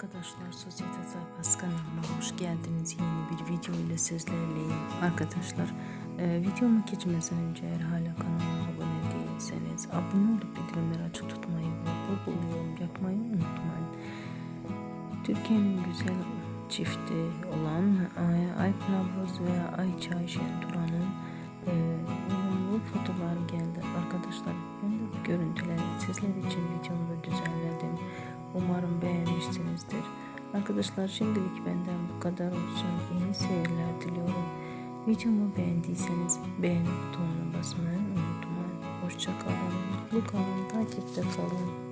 Arkadaşlar Sosyete Sayfası kanalıma hoş geldiniz. Yeni bir video ile sizlerleyim. Arkadaşlar e, videoma geçmeden önce eğer hala kanalıma abone değilseniz abone olup bildirimleri açık tutmayı ve bol bol yapmayı unutmayın. Türkiye'nin güzel çifti olan Ay- Alp Navruz ve Ayça Şenturan'ın e, uyumlu geldi. Arkadaşlar ben de görüntüleri sizler için videomda düzenledim. Arkadaşlar şimdilik benden bu kadar olsun. İyi seyirler diliyorum. Videomu beğendiyseniz beğeni butonuna basmayı unutmayın. Hoşça kalın, mutlu kalın, takipte kalın.